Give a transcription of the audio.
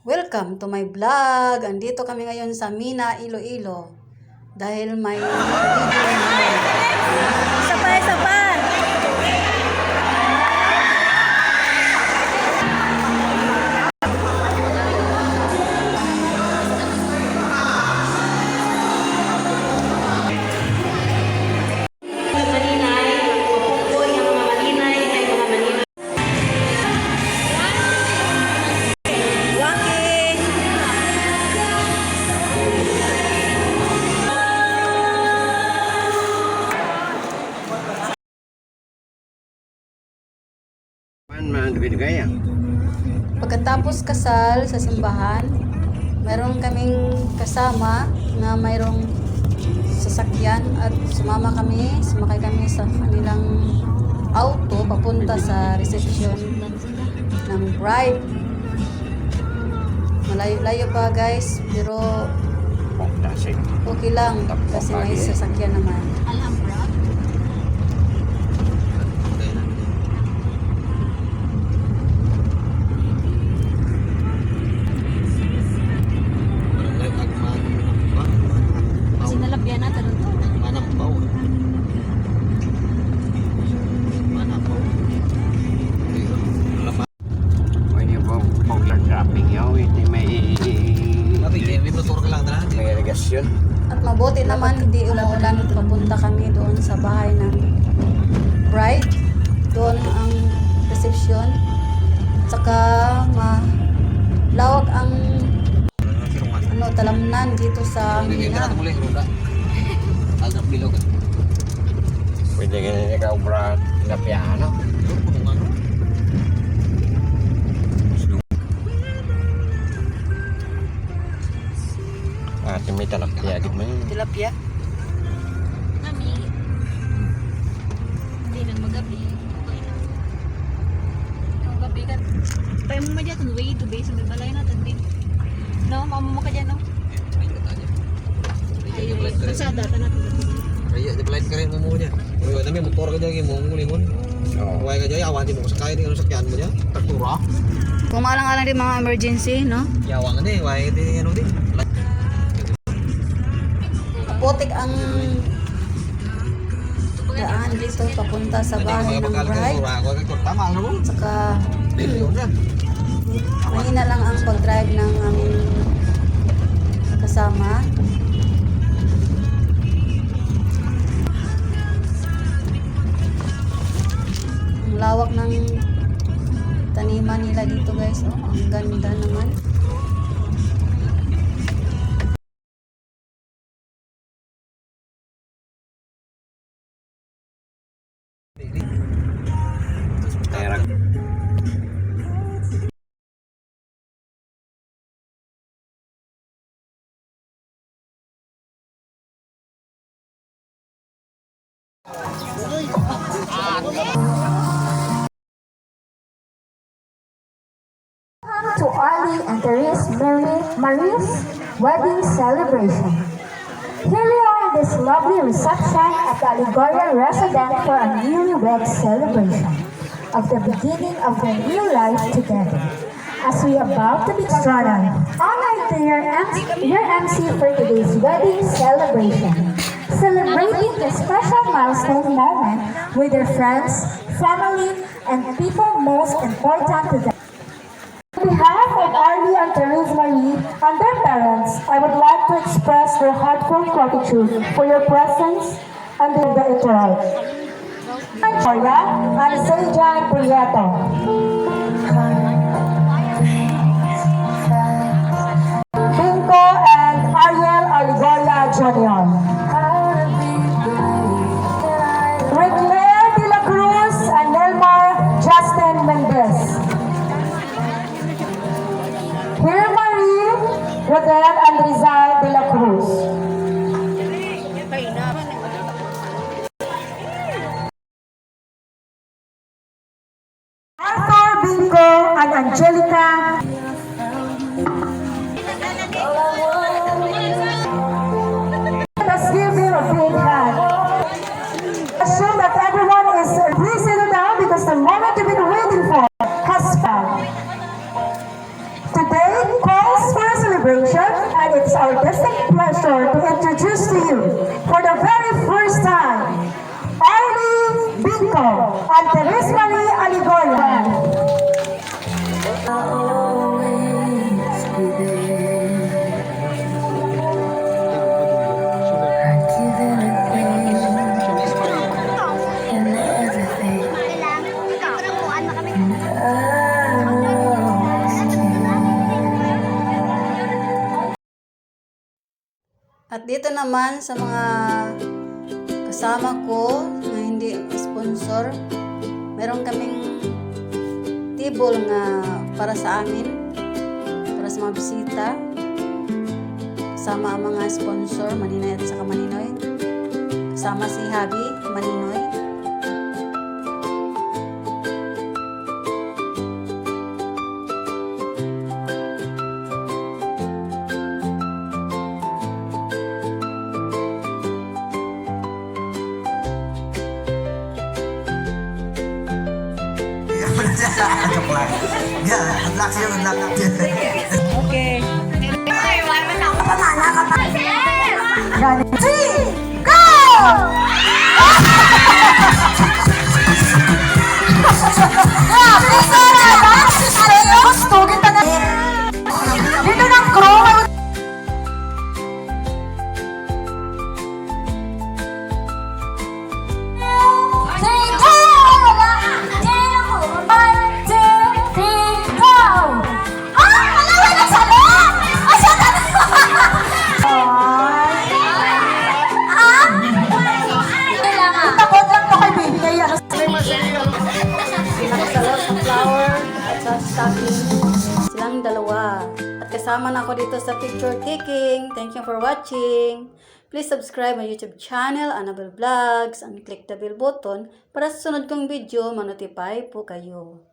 Welcome to my vlog. Andito kami ngayon sa Mina, Iloilo. Dahil may Isa pa, isa pagkatapos kasal sa simbahan, meron kaming kasama na mayroong sasakyan at sumama kami, sumakay kami sa kanilang auto papunta sa reception ng bride. Malayo-layo pa guys, pero okay lang kasi may sasakyan naman. Sinalabyan mabuti naman hindi umuulan papunta kami doon sa bahay ng bride. Doon ang reception. Saka malawak ang ano, talamnan dito sa Mina. Pwede ganyan ikaw bra na Ah, may talapya di man. Tilapia. Mami. Hindi lang magabi. Ang gabi ka. Tayo mo madya itong way to base. May balay natin din. No, mama mo ka dyan, no? Ay, kasada. Tanat Kaya di pala ka rin mo niya. Pero dami motor ka dyan mo ngulingon. Oo. Ka dyan, awan di mo sakay di ano sakyan mo niya. Traktura. Kung maalang-alang din mga emergency, no? Yawan di, why di ano di. Putik ang daan dito papunta sa bahay ng bride. Ano. Saka mahina lang ang pag-drive ng aming kasama. Ang lawak ng taniman nila dito guys. Oh, ang ganda naman. To Arlie and Therese Mary, Marie's wedding celebration. Here we are in this lovely reception at the Aligorian residence for a newlywed celebration of the beginning of their new life together. As we are about to be to your MC, your MC for today's wedding celebration, special milestone moment with their friends, family, and people most important to them. On behalf of Arlie and Therese Marie and their parents, I would like to express their heartfelt gratitude for your presence and the iterate. Victoria and Sejan Prieto. Binko and Ariel Aligoya Jr. Rodel and Rizal de la Cruz. It's our distinct pleasure to introduce to you, for the very first time, Arlie Binko and Teres Marie Aligoya. Dito naman sa mga kasama ko na hindi sponsor, meron kaming table nga para sa amin, para sa mga bisita. Kasama ang mga sponsor, Maninoy at saka Maninoy. Kasama si Habi, Maninoy. Joke lang. Yeah, good luck sa'yo, good luck. Okay. Three, go! At kasama na ako dito sa picture taking. Thank you for watching. Please subscribe my YouTube channel, Annabelle Vlogs, and click the bell button para sa sunod kong video, manotify po kayo.